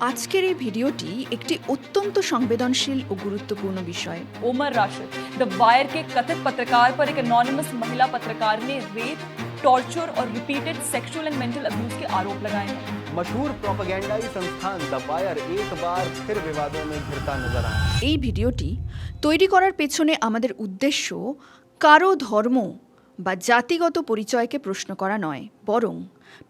আজকের এই ভিডিওটি একটি অত্যন্ত সংবেদনশীল ও গুরুত্বপূর্ণ বিষয় उमर राशिद द वायर के कथित पत्रकार पर एक एनोनिमस महिला पत्रकार ने रेप टॉर्चर और repeated sexual and mental abuse के आरोप लगाए हैं मशहूर प्रोपेगेंडाई संस्थान द वायर एक बार फिर विवादों में घिरता नजर आया এই ভিডিওটি তৈরি করার পেছনে আমাদের উদ্দেশ্য কারো ধর্ম বা জাতিগত পরিচয়কে প্রশ্ন করা নয় বরং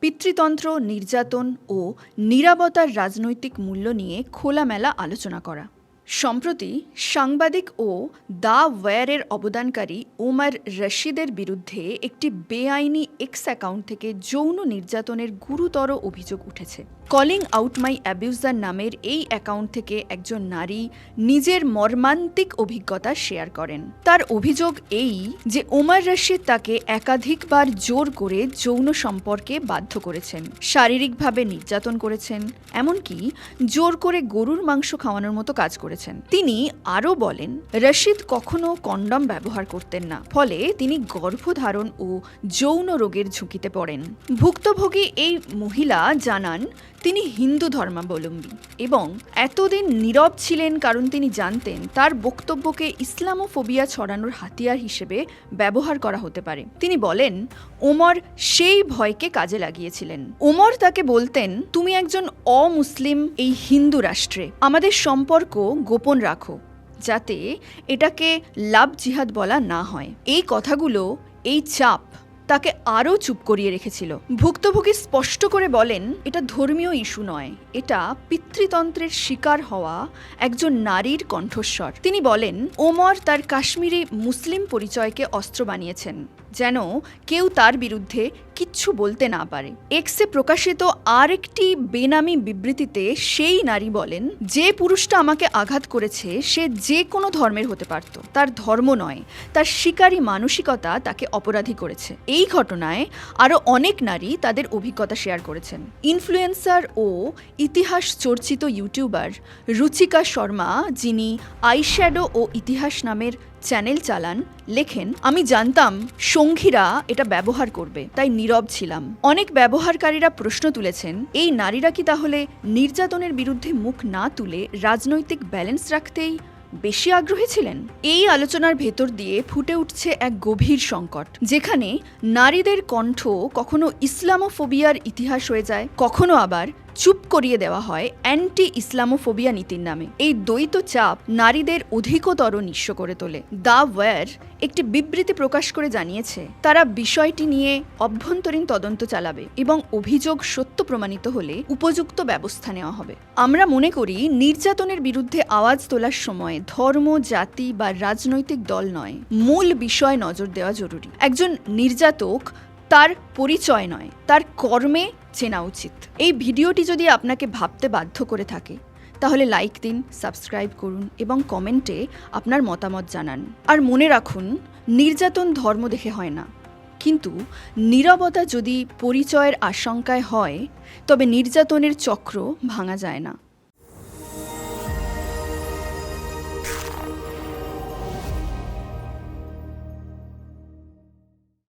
পিতৃতন্ত্র নির্যাতন ও নিরাপত্তার রাজনৈতিক মূল্য নিয়ে খোলামেলা আলোচনা করা। সম্প্রতি সাংবাদিক ও দা ওয়্যারের অবদানকারী ওমর রশিদের বিরুদ্ধে একটি বেআইনি এক্স অ্যাকাউন্ট থেকে যৌন নির্যাতনের গুরুতর অভিযোগ উঠেছে। কলিং আউট মাই অ্যাবিউজার নামের এই অ্যাকাউন্ট থেকে একজন নারী নিজের মর্মান্তিক অভিজ্ঞতা শেয়ার করেন। তার অভিযোগ এই যে ওমর রশিদ তাকে একাধিকবার জোর করে যৌন সম্পর্কে বাধ্য করেছেন, শারীরিকভাবে নির্যাতন করেছেন, এমনকি জোর করে গরুর মাংস খাওয়ানোর মতো কাজ করেছেন। তিনি আরও বলেন, রশিদ কখনো কন্ডম ব্যবহার করতেন না, ফলে তিনি গর্ভধারণ ও যৌন রোগের ঝুঁকিতে পড়েন। ভুক্তভোগী এই মহিলা জানান, তিনি হিন্দু ধর্মাবলম্বী এবং এতদিন নীরব ছিলেন কারণ তিনি জানতেন তার বক্তব্যকে ইসলামোফোবিয়া ছড়ানোর হাতিয়ার হিসেবে ব্যবহার করা হতে পারে। তিনি বলেন, ওমর সেই ভয়কে কাজে লাগিয়েছিলেন। ওমর তাকে বলতেন, তুমি একজন অমুসলিম এই হিন্দু রাষ্ট্রে। আমাদের সম্পর্ক গোপন রাখো, যাতে এটাকে লাভ জিহাদ বলা না হয়। এই কথাগুলো, এই চাপ তাকে আরও চুপ করিয়ে রেখেছিল। ভুক্তভোগী স্পষ্ট করে বলেন, এটা ধর্মীয় ইস্যু নয়, এটা পিতৃতন্ত্রের শিকার হওয়া একজন নারীর কণ্ঠস্বর। তিনি বলেন, ওমর তার কাশ্মীরি মুসলিম পরিচয়কে অস্ত্র বানিয়েছেন, যেন কেউ তার বিরুদ্ধে কিচ্ছু বলতে না পারে। এক্সে প্রকাশিত আরেকটি বেনামি বিবৃতিতে সেই নারী বলেন, যে পুরুষটা আমাকে আঘাত করেছে, সে যে কোনো ধর্মের হতে পারত। তার ধর্ম নয়, তার শিকারী মানসিকতা তাকে অপরাধী করেছে। এই ঘটনায় আরও অনেক নারী তাদের অভিজ্ঞতা শেয়ার করেছেন। ইনফ্লুয়েন্সার ও ইতিহাস চর্চিত ইউটিউবার রুচিকা শর্মা, যিনি আইশ্যাডো ও ইতিহাস নামের চ্যানেল চালান, লেখেন, আমি জানতাম সঙ্গীরা এটা ব্যবহার করবে, তাই নীরব ছিলাম। অনেক ব্যবহারকারীরা প্রশ্ন তুলেছেন, এই নারীরা কি তাহলে নির্যাতনের বিরুদ্ধে মুখ না তুলে রাজনৈতিক ব্যালেন্স রাখতেই বেশি আগ্রহী ছিলেন? এই আলোচনার ভেতর দিয়ে ফুটে উঠছে এক গভীর সংকট, যেখানে নারীদের কণ্ঠ কখনো ইসলামোফোবিয়ার ইতিহাস হয়ে যায়, কখনো আবার চুপ করিয়ে দেওয়া হয় অ্যান্টি ইসলামোফোবিয়া নীতির নামে। এই দ্বৈত চাপ নারীদের অধিকতর নিঃস্ব করে তোলে। দ্য ওয়ার একটি বিবৃতি প্রকাশ করে জানিয়েছে, তারা বিষয়টি নিয়ে অভ্যন্তরীণ তদন্ত চালাবে এবং অভিযোগ সত্য প্রমাণিত হলে উপযুক্ত ব্যবস্থা নেওয়া হবে। আমরা মনে করি নির্যাতনের বিরুদ্ধে আওয়াজ তোলার সময় ধর্ম, জাতি বা রাজনৈতিক দল নয়। মূল বিষয় নজর দেওয়া জরুরি। একজন নির্যাতক তার পরিচয় নয়, তার কর্মে চেনা উচিত। এই ভিডিওটি যদি আপনাকে ভাবতে বাধ্য করে থাকে, তাহলে লাইক দিন, সাবস্ক্রাইব করুন এবং কমেন্টে আপনার মতামত জানান। আর মনে রাখুন, নির্যাতন ধর্ম দেখে হয় না। কিন্তু নীরবতা যদি পরিচয়ের আশঙ্কায় হয়, তবে নির্যাতনের চক্র ভাঙা যায় না।